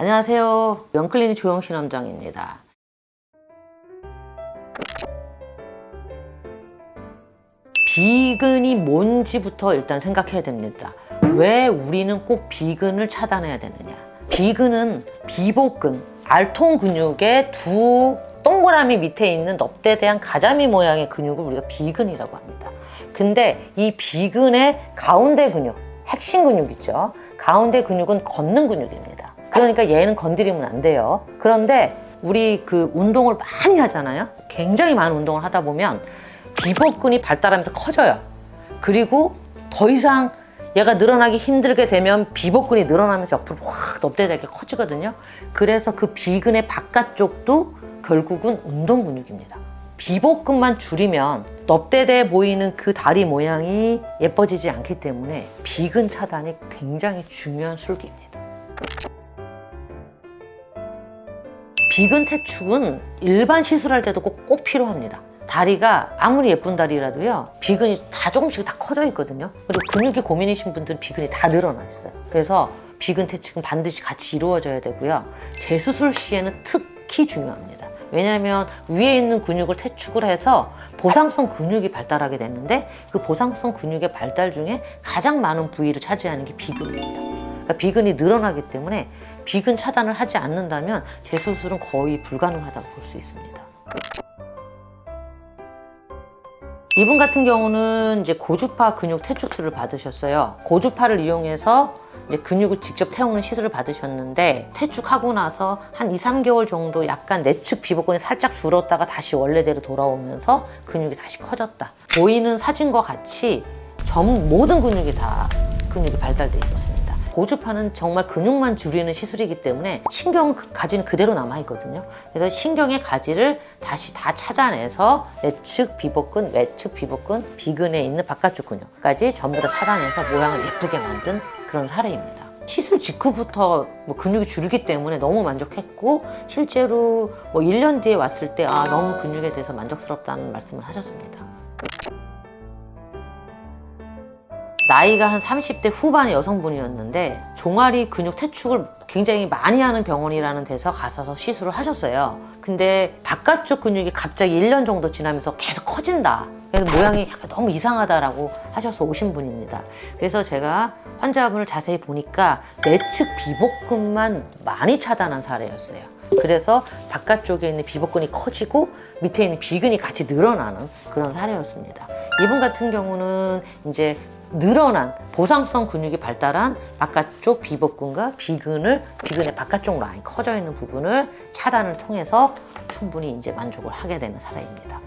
안녕하세요. 영클리닉 조영신 원장입니다. 비근이 뭔지부터 일단 생각해야 됩니다. 왜 우리는 꼭 비근을 차단해야 되느냐? 비근은 비복근, 알통 근육의 두 동그라미 밑에 있는 넙대에 대한 가자미 모양의 근육을 우리가 비근이라고 합니다. 근데 이 비근의 가운데 근육, 핵심 근육 있죠? 가운데 근육은 걷는 근육입니다. 그러니까 얘는 건드리면 안 돼요. 그런데 우리 그 운동을 많이 하잖아요. 굉장히 많은 운동을 하다 보면 비복근이 발달하면서 커져요. 그리고 더 이상 얘가 늘어나기 힘들게 되면 비복근이 늘어나면서 옆으로 확 넙대되게 커지거든요. 그래서 그 비근의 바깥쪽도 결국은 운동 근육입니다. 비복근만 줄이면 넙대대 보이는 그 다리 모양이 예뻐지지 않기 때문에 비근 차단이 굉장히 중요한 술기입니다. 비근 태축은 일반 시술할 때도 꼭, 꼭 필요합니다. 다리가 아무리 예쁜 다리라도요, 비근이 다 조금씩 다 커져 있거든요. 그리고 근육이 고민이신 분들은 비근이 다 늘어나 있어요. 그래서 비근 태축은 반드시 같이 이루어져야 되고요. 재수술 시에는 특히 중요합니다. 왜냐하면 위에 있는 근육을 태축을 해서 보상성 근육이 발달하게 되는데 그 보상성 근육의 발달 중에 가장 많은 부위를 차지하는 게 비근입니다. 그러니까 비근이 늘어나기 때문에 비근 차단을 하지 않는다면 재수술은 거의 불가능하다고 볼 수 있습니다. 이분 같은 경우는 이제 고주파 근육 퇴축술을 받으셨어요. 고주파를 이용해서 이제 근육을 직접 태우는 시술을 받으셨는데 퇴축하고 나서 한 2, 3개월 정도 약간 내측 비복근이 살짝 줄었다가 다시 원래대로 돌아오면서 근육이 다시 커졌다. 보이는 사진과 같이 전 모든 근육이 다 근육이 발달돼 있었습니다. 고주파는 정말 근육만 줄이는 시술이기 때문에 신경은 그 가지는 그대로 남아 있거든요. 그래서 신경의 가지를 다시 다 찾아내서 내측 비복근, 외측 비복근, 비근에 있는 바깥쪽 근육까지 전부 다 차단해서 모양을 예쁘게 만든 그런 사례입니다. 시술 직후부터 뭐 근육이 줄기 때문에 너무 만족했고 실제로 뭐 1년 뒤에 왔을 때 아, 너무 근육에 대해서 만족스럽다는 말씀을 하셨습니다. 나이가 한 30대 후반의 여성분이었는데 종아리 근육 퇴축을 굉장히 많이 하는 병원이라는 데서 가셔서 시술을 하셨어요. 근데 바깥쪽 근육이 갑자기 1년 정도 지나면서 계속 커진다. 그래서 모양이 약간 너무 이상하다라고 하셔서 오신 분입니다. 그래서 제가 환자분을 자세히 보니까 내측 비복근만 많이 차단한 사례였어요. 그래서 바깥쪽에 있는 비복근이 커지고 밑에 있는 비근이 같이 늘어나는 그런 사례였습니다. 이분 같은 경우는 이제 늘어난 보상성 근육이 발달한 바깥쪽 비복근과 비근을 비근의 바깥쪽 라인 커져 있는 부분을 차단을 통해서 충분히 이제 만족을 하게 되는 사례입니다.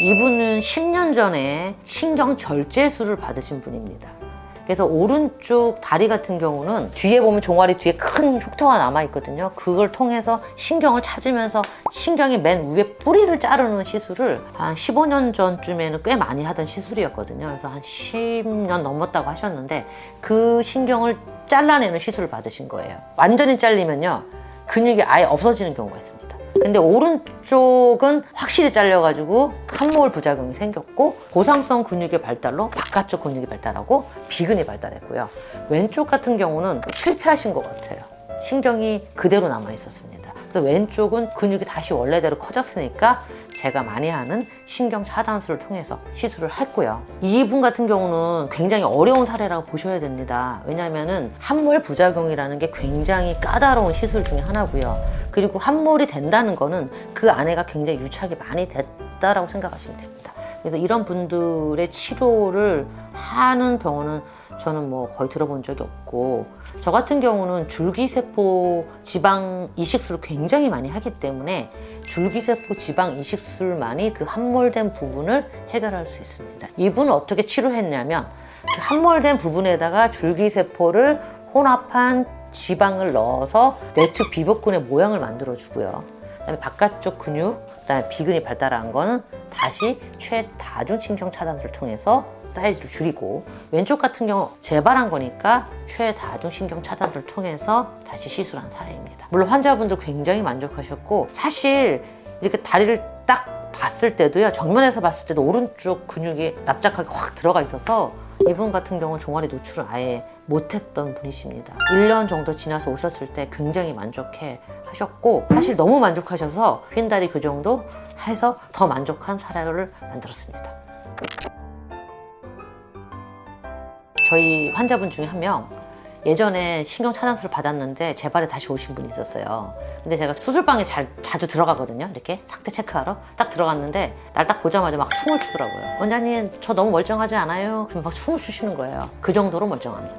이분은 10년 전에 신경 절제술을 받으신 분입니다. 그래서 오른쪽 다리 같은 경우는 뒤에 보면 종아리 뒤에 큰 흉터가 남아 있거든요. 그걸 통해서 신경을 찾으면서 신경이 맨 위에 뿌리를 자르는 시술을 한 15년 전쯤에는 꽤 많이 하던 시술이었거든요. 그래서 한 10년 넘었다고 하셨는데 그 신경을 잘라내는 시술을 받으신 거예요. 완전히 잘리면요. 근육이 아예 없어지는 경우가 있습니다. 근데 오른쪽은 확실히 잘려가지고 함몰 부작용이 생겼고 보상성 근육의 발달로 바깥쪽 근육이 발달하고 비근이 발달했고요. 왼쪽 같은 경우는 실패하신 것 같아요. 신경이 그대로 남아 있었습니다. 그래서 왼쪽은 근육이 다시 원래대로 커졌으니까 제가 많이 하는 신경 차단술을 통해서 시술을 했고요. 이분 같은 경우는 굉장히 어려운 사례라고 보셔야 됩니다. 왜냐하면 함몰 부작용이라는 게 굉장히 까다로운 시술 중에 하나고요. 그리고 함몰이 된다는 거는 그 안에가 굉장히 유착이 많이 됐다라고 생각하시면 됩니다. 그래서 이런 분들의 치료를 하는 병원은 저는 뭐 거의 들어본 적이 없고 저 같은 경우는 줄기세포 지방 이식술을 굉장히 많이 하기 때문에 줄기세포 지방 이식술만이 그 함몰된 부분을 해결할 수 있습니다. 이분은 어떻게 치료했냐면 그 함몰된 부분에다가 줄기세포를 혼합한 지방을 넣어서 내측 비복근의 모양을 만들어 주고요. 그다음에 바깥쪽 근육, 그다음에 비근이 발달한 거는 다시 최다중 신경 차단술을 통해서 사이즈를 줄이고 왼쪽 같은 경우 재발한 거니까 최다중 신경 차단술을 통해서 다시 시술한 사례입니다. 물론 환자분들 굉장히 만족하셨고 사실 이렇게 다리를 딱 봤을 때도요 정면에서 봤을 때도 오른쪽 근육이 납작하게 확 들어가 있어서 이분 같은 경우는 종아리 노출을 아예 못했던 분이십니다. 1년 정도 지나서 오셨을 때 굉장히 만족해 하셨고 사실 너무 만족하셔서 휜다리 그 정도 해서 더 만족한 사례를 만들었습니다. 저희 환자분 중에 한 명 예전에 신경 차단술을 받았는데 제 발에 다시 오신 분이 있었어요. 근데 제가 수술방에 잘, 자주 들어가거든요. 이렇게 상태 체크하러 딱 들어갔는데 날 딱 보자마자 막 춤을 추더라고요. 원장님 저 너무 멀쩡하지 않아요? 그럼 막 춤을 추시는 거예요. 그 정도로 멀쩡합니다.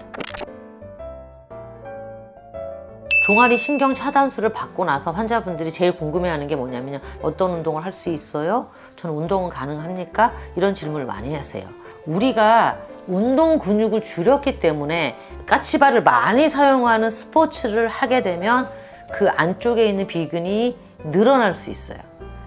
종아리 신경 차단술을 받고 나서 환자분들이 제일 궁금해하는 게 뭐냐면 어떤 운동을 할 수 있어요? 저는 운동은 가능합니까? 이런 질문을 많이 하세요. 우리가 운동 근육을 줄였기 때문에 까치발을 많이 사용하는 스포츠를 하게 되면 그 안쪽에 있는 비근이 늘어날 수 있어요.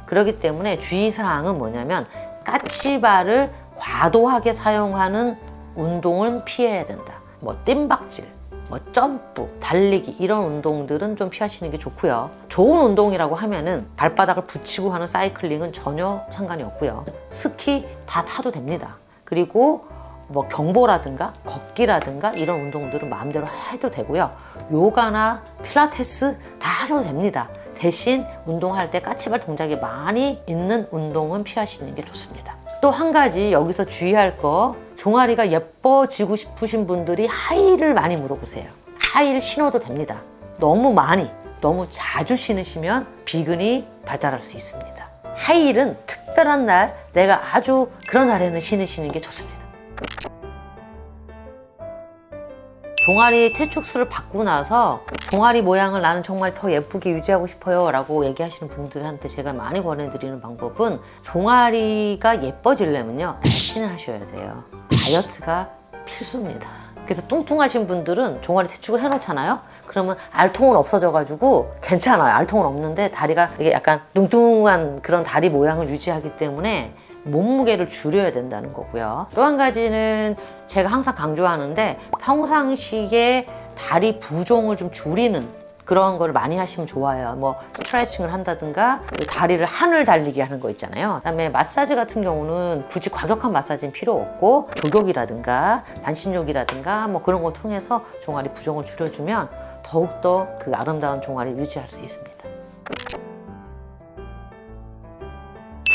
그렇기 때문에 주의사항은 뭐냐면 까치발을 과도하게 사용하는 운동은 피해야 된다. 뭐 뜀박질, 뭐 점프, 달리기 이런 운동들은 좀 피하시는 게 좋고요. 좋은 운동이라고 하면은 발바닥을 붙이고 하는 사이클링은 전혀 상관이 없고요. 스키 다 타도 됩니다. 그리고 뭐 경보라든가 걷기라든가 이런 운동들은 마음대로 해도 되고요. 요가나 필라테스 다 하셔도 됩니다. 대신 운동할 때 까치발 동작이 많이 있는 운동은 피하시는 게 좋습니다. 또 한 가지 여기서 주의할 거 종아리가 예뻐지고 싶으신 분들이 하이를 많이 물어보세요. 하이를 신어도 됩니다. 너무 많이, 너무 자주 신으시면 비근이 발달할 수 있습니다. 하이힐은 특별한 날, 내가 아주 그런 날에는 신으시는 게 좋습니다. 종아리 퇴축술을 받고 나서 종아리 모양을 나는 정말 더 예쁘게 유지하고 싶어요 라고 얘기하시는 분들한테 제가 많이 권해드리는 방법은 종아리가 예뻐지려면요 날씬을 하셔야 돼요. 다이어트가 필수입니다. 그래서 뚱뚱하신 분들은 종아리 퇴축을 해놓잖아요? 그러면 알통은 없어져가지고 괜찮아요. 알통은 없는데 다리가 이게 약간 뚱뚱한 그런 다리 모양을 유지하기 때문에 몸무게를 줄여야 된다는 거고요. 또 한 가지는 제가 항상 강조하는데 평상시에 다리 부종을 좀 줄이는 그런 걸 많이 하시면 좋아요. 뭐 스트레칭을 한다든가 다리를 하늘 달리기 하는 거 있잖아요. 그다음에 마사지 같은 경우는 굳이 과격한 마사지는 필요 없고 조격이라든가 반신욕이라든가 뭐 그런 거 통해서 종아리 부종을 줄여주면 더욱더 그 아름다운 종아리를 유지할 수 있습니다.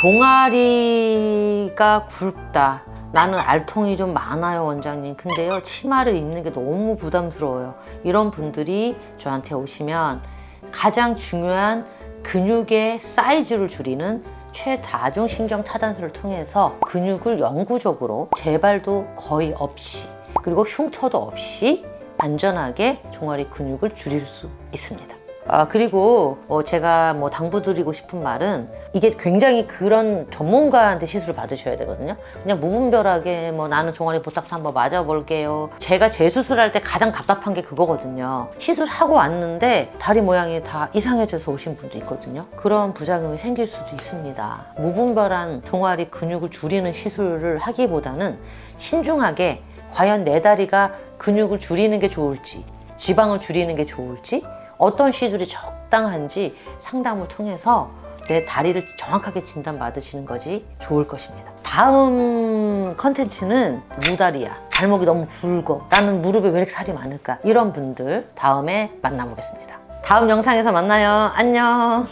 종아리가 굵다. 나는 알통이 좀 많아요, 원장님. 근데요, 치마를 입는 게 너무 부담스러워요. 이런 분들이 저한테 오시면 가장 중요한 근육의 사이즈를 줄이는 최다중 신경 차단술을 통해서 근육을 영구적으로 재발도 거의 없이 그리고 흉터도 없이 안전하게 종아리 근육을 줄일 수 있습니다. 아, 그리고 어, 제가 뭐 당부드리고 싶은 말은 이게 굉장히 그런 전문가한테 시술을 받으셔야 되거든요. 그냥 무분별하게 뭐 나는 종아리 보탁스 한번 맞아볼게요. 제가 재수술할 때 가장 답답한 게 그거거든요. 시술하고 왔는데 다리 모양이 다 이상해져서 오신 분도 있거든요. 그런 부작용이 생길 수도 있습니다. 무분별한 종아리 근육을 줄이는 시술을 하기보다는 신중하게 과연 내 다리가 근육을 줄이는 게 좋을지 지방을 줄이는 게 좋을지 어떤 시술이 적당한지 상담을 통해서 내 다리를 정확하게 진단받으시는 것이 좋을 것입니다. 다음 컨텐츠는 무다리야. 발목이 너무 굵어. 나는 무릎에 왜 이렇게 살이 많을까? 이런 분들 다음에 만나보겠습니다. 다음 영상에서 만나요. 안녕.